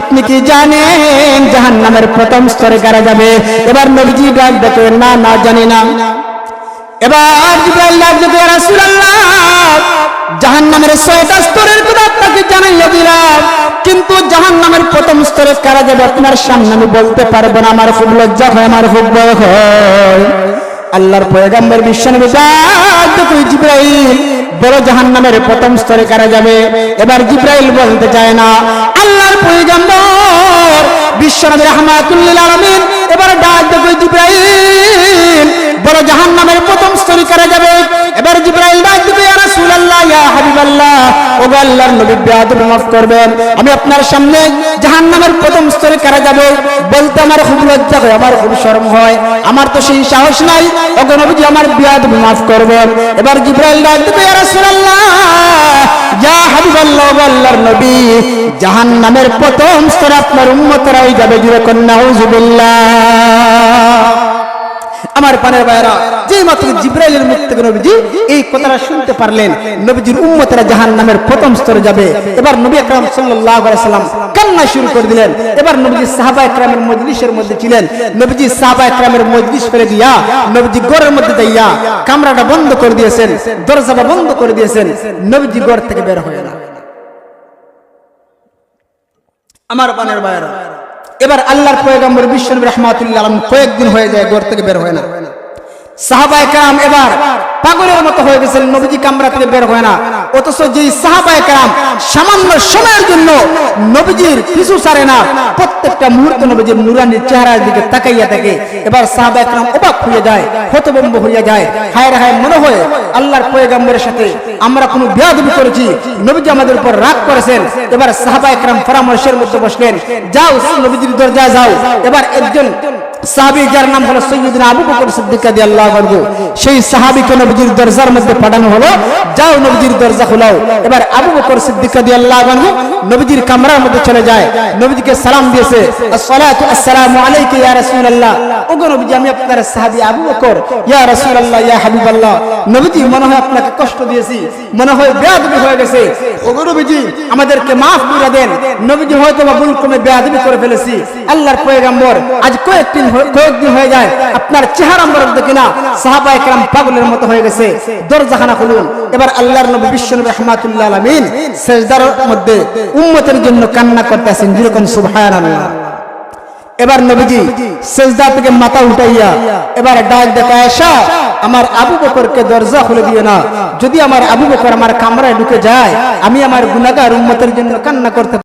আপনি কি জানেন প্রথম স্তরে কারা যাবে? এবার নবীজি ডাক দেখো, না না, জানি না। এবার ছয়টা স্তরের কিন্তু জাহান্নামের প্রথম স্তরে কারা যাবে আপনার সামনে আমি বলতে পারব না, আমার খুব লজ্জা হয়, আমার খুব ভয় হয়। আল্লাহর পয়গাম্বর জিব্রাইল বড় জাহান্নামের প্রথম স্তরে কারা যাবে? এবার জিব্রাইল বলতে চায় না। আল্লাহর পয়গাম্বর, বিশ্বনবী রহমাতুল্লিল আলামিন, এবার ডাক দেবে জিব্রাইল। বড় জাহান নামের প্রথম স্তরে কারা যাবে? এবার জিব্রাইল ডাক দেবে রাসূলুল্লাহ, ইয়া হাবিবাল্লাহ। ও গো আল্লাহর নবী বেয়াদব মাফ করবেন। আমি আপনার সামনে জাহান্নামের প্রথম স্তরে কারা যাবে? বলতে আমার খুব লজ্জা হয়, আমার খুব শরম হয়। আমার তো সেই সাহস নাই। ও গো নবীজি আমার বেয়াদব মাফ করবেন। এবার জিব্রাইল ডাক দিবে ইয়া রাসূলুল্লাহ, ইয়া হাবিবাল্লাহ আল্লাহর নবী, জাহান্নামের প্রথম স্তরে আপনার উম্মতরাই যাবে জুরে কন্যা আমার পানের ভাইরা যে মাত্র জিব্রাইলের মুখ থেকে নবীজি এই কথাটা শুনতে পারলেন, নবীজির উম্মতেরা জাহান্নামের প্রথম স্তরে যাবে। এবার নবী আকরাম আলাইহি সাল্লাম কান্না শুরু করে দিলেন। এবার নবীজি সাহাবা একরামের মজলিসের মধ্যে ছিলেন। নবীজি সাহাবা একরামের মজলিস করে দিয়া নবীজি ঘরের মধ্যে যাইয়া কামরাটা বন্ধ করে দিয়েছেন, দরজাটা বন্ধ করে দিয়েছেন। নবীজি ঘর থেকে বের হয়ে না আমার পানের ভাইরা এবার আল্লাহর পয়গম্বর বিশ্বনবী রহমাতুল্লাহ আলম কয়েকদিন হয়ে যায়, ঘর থেকে বের হয় না। সাহাবায়ে কাম এবার পাগলের মতো হয়ে গেছিলেন নবীজি কামরা থেকে বের হয় না। অথচ যেই সাহাবায়ে কারাম সামান্য সময়ের জন্য নবীজির পিছু ছাড়ে না, প্রত্যেকটা মুহূর্তে নবীজির নুরানির চেহারার দিকে তাকাইয়া থাকে এবার সাহাবায়ে কারাম অবাক হয়ে যায়, হতভম্ব হয়ে যায়। হায় হায়, মনে হয় আল্লাহর পয়গম্বরের সাথে আমরা কোনো বিয়াদবি করেছি, নবীজি আমাদের উপর রাগ করেছেন। এবার সাহাবায়ে কারাম পরামর্শের মধ্যে বসলেন, যাও, নবীজির দরজায় যাও। এবার একজন সাহাবী, যার নাম হলো সৈয়দিন আবু বকর সিদ্দিক রাদিয়াল্লাহু আনহু সেই সাহাবিকে নবীজির দরজার মধ্যে পাঠানো হলো। যাও নবীজির দরজা খোলাও। এবার আবু বকর সিদ্দিক রাদিয়াল্লাহু আনহু নবীজির কামরার মধ্যে চলে যায়। নবীজিকে সালাম দিয়েছে আসসালামু আলাইকা ইয়া রাসূলুল্লাহ। ওগো নবীজি, আমি আপনার সাহাবী আবু বকর। ইয়া রাসূলুল্লাহ, ইয়া হাবিবাল্লাহ। নবীজি, মনে হয় আপনাকে কষ্ট দিয়েছি, মনে হয় বেয়াদবি হয়ে গেছে। ওগো নবীজি, আমাদেরকে maaf করে দেন। নবীজি হয়তো বা করে বেয়াদবি করে ফেলেছি। আল্লাহর পয়গম্বর, আজ কয়েকদিন কয়েকদিন হয়ে যায়, আপনার চেহারা আমরা দেখি না সাহাবা একরাম পাগলের মতো হয়ে গেছে। দরজাখানা খুলুন। এবার আল্লাহর নবী বিশ্ব নবী রহমাতুল্লাহ আলামিন সেজদার মধ্যে উম্মতের জন্য কান্না করতেছেন, যেরকম সুবহানাল্লাহ। এবার নবীজি সেজদা থেকে মাথা উঠাইয়া এবার ডাক দেখা আসা আমার আবু বকরকে দরজা খুলে দিয়ে না। যদি আমার আবু বকর আমার কামরায় ঢুকে যায়, আমি আমার গুণাগার উম্মতের জন্য কান্না করতে